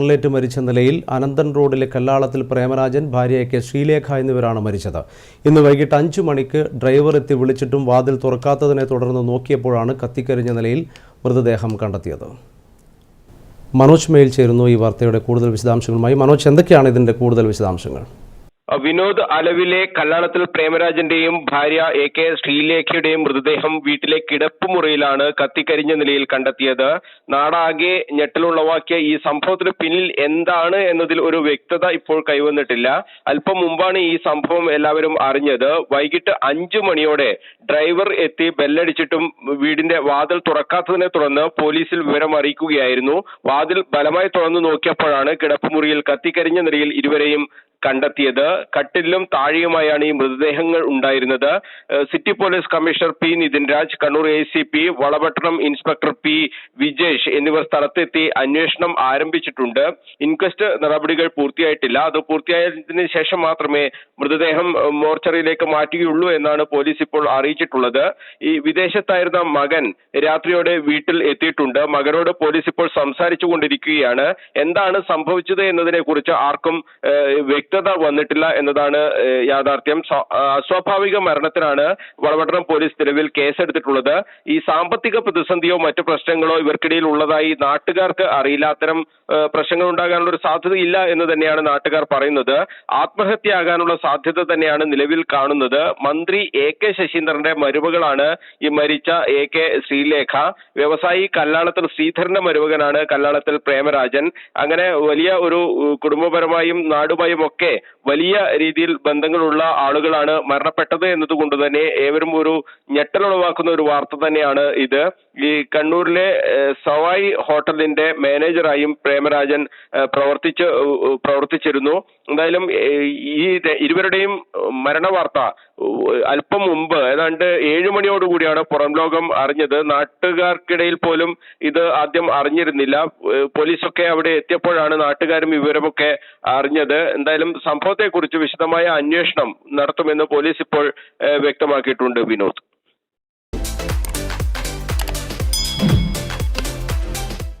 പൊള്ളേറ്റ് മരിച്ച നിലയിൽ അനന്തൻ റോഡിലെ കല്ലാളത്തിൽ പ്രേമരാജൻ ഭാര്യ കെ ശ്രീലേഖ എന്നിവരാണ് മരിച്ചത്. ഇന്ന് വൈകിട്ട് അഞ്ചു മണിക്ക് ഡ്രൈവർ എത്തി വിളിച്ചിട്ടും വാതിൽ തുറക്കാത്തതിനെ തുടർന്ന് നോക്കിയപ്പോഴാണ് കത്തിക്കരിഞ്ഞ നിലയിൽ മൃതദേഹം കണ്ടെത്തിയത്. മനോജ് മേൽ ചേരുന്നു ഈ വാർത്തയുടെ കൂടുതൽ വിശദാംശങ്ങളുമായി. മനോജ് എന്തൊക്കെയാണ് ഇതിന്റെ കൂടുതൽ വിശദാംശങ്ങൾ? വിനോദ് അലവിലെ കല്ലാളത്തിൽ പ്രേമരാജന്റെയും ഭാര്യ എ കെ ശ്രീലേഖയുടെയും മൃതദേഹം വീട്ടിലെ കിടപ്പുമുറിയിലാണ് കത്തിക്കരിഞ്ഞ നിലയിൽ കണ്ടെത്തിയത്. നാടാകെ ഞെട്ടലുളവാക്കിയ ഈ സംഭവത്തിന് പിന്നിൽ എന്താണ് എന്നതിൽ ഒരു വ്യക്തത ഇപ്പോൾ കൈവന്നിട്ടില്ല. അല്പം മുമ്പാണ് ഈ സംഭവം എല്ലാവരും അറിഞ്ഞത്. വൈകിട്ട് അഞ്ചു മണിയോടെ ഡ്രൈവർ എത്തി ബെല്ലടിച്ചിട്ടും വീടിന്റെ വാതിൽ തുറക്കാത്തതിനെ തുടർന്ന് പോലീസിൽ വിവരം അറിയിക്കുകയായിരുന്നു. വാതിൽ ബലമായി തുറന്നു നോക്കിയപ്പോഴാണ് കിടപ്പുമുറിയിൽ കത്തിക്കരിഞ്ഞ നിലയിൽ ഇരുവരെയും കണ്ടെത്തിയത്. കട്ടിലും താഴെയുമായാണ് ഈ മൃതദേഹങ്ങൾ ഉണ്ടായിരുന്നത്. City police commissioner P Nitin Raj Kannur A C P Valapattanam inspector P Vijesh എന്നിവർ സ്ഥലത്തെത്തി അന്വേഷണം ആരംഭിച്ചിട്ടുണ്ട്. ഇൻക്വസ്റ്റ് നടപടികൾ പൂർത്തിയായിട്ടില്ല. അത് പൂർത്തിയായതിനു ശേഷം മാത്രമേ മൃതദേഹം മോർച്ചറിയിലേക്ക് മാറ്റുകയുള്ളൂ എന്നാണ് പോലീസ് ഇപ്പോൾ അറിയിച്ചിട്ടുള്ളത്. ഈ വിദേശത്തായിരുന്ന മകൻ രാത്രിയോടെ വീട്ടിൽ എത്തിയിട്ടുണ്ട്. മകനോട് പോലീസ് ഇപ്പോൾ സംസാരിച്ചു കൊണ്ടിരിക്കുകയാണ് എന്താണ് സംഭവിച്ചത് എന്നതിനെ കുറിച്ച് ആർക്കും വ്യക്തത വന്നിട്ടില്ല എന്നതാണ് യാഥാർത്ഥ്യം. അസ്വാഭാവിക മരണത്തിനാണ് വളവട്ടണം പോലീസ് നിലവിൽ കേസെടുത്തിട്ടുള്ളത്. ഈ സാമ്പത്തിക പ്രതിസന്ധിയോ മറ്റു പ്രശ്നങ്ങളോ ഇവർക്കിടയിൽ ഉള്ളതായി നാട്ടുകാർക്ക് അറിയില്ല അത്തരം പ്രശ്നങ്ങൾ ഉണ്ടാകാനുള്ള ഒരു സാധ്യതയില്ല എന്ന് തന്നെയാണ് നാട്ടുകാർ പറയുന്നത്. ആത്മഹത്യയാകാനുള്ള സാധ്യത തന്നെയാണ് നിലവിൽ കാണുന്നത്. മന്ത്രി എ കെ ശശീന്ദ്രന്റെ മരുമകളാണ് ഈ മരിച്ച എ കെ ശ്രീലേഖ. വ്യവസായി കല്ലാളത്തിൽ ശ്രീധരന്റെ മരുമകനാണ് കല്ലാളത്തിൽ പ്രേമരാജൻ. അങ്ങനെ വലിയ ഒരു കുടുംബപരമായും നാടുമായും ഒക്കെ വലിയ രീതിയിൽ ബന്ധങ്ങളുള്ള ആളുകളാണ് മരണപ്പെട്ടത് എന്നതുകൊണ്ട് തന്നെ ഏവരും ഒരു ഞെട്ടലുളവാക്കുന്ന ഒരു വാർത്ത തന്നെയാണ് ഇത്. ഈ കണ്ണൂരിലെ സവായ് ഹോട്ടലിന്റെ മാനേജറായും പ്രേമരാജൻ പ്രവർത്തിച്ച് പ്രവർത്തിച്ചിരുന്നു. എന്തായാലും ഈ ഇരുവരുടെയും മരണ വാർത്ത അല്പം മുമ്പ് ഏതാണ്ട് ഏഴു മണിയോടുകൂടിയാണ് പുറം ലോകം അറിഞ്ഞത്. നാട്ടുകാർക്കിടയിൽ പോലും ഇത് ആദ്യം അറിഞ്ഞിരുന്നില്ല. പോലീസൊക്കെ അവിടെ എത്തിയപ്പോഴാണ് നാട്ടുകാരും വിവരമൊക്കെ അറിഞ്ഞത്. എന്തായാലും സംഭവത്തെക്കുറിച്ച് വിശദമായ അന്വേഷണം നടത്തുമെന്ന് പോലീസ് ഇപ്പോൾ വ്യക്തമാക്കിയിട്ടുണ്ട് വിനോദ്.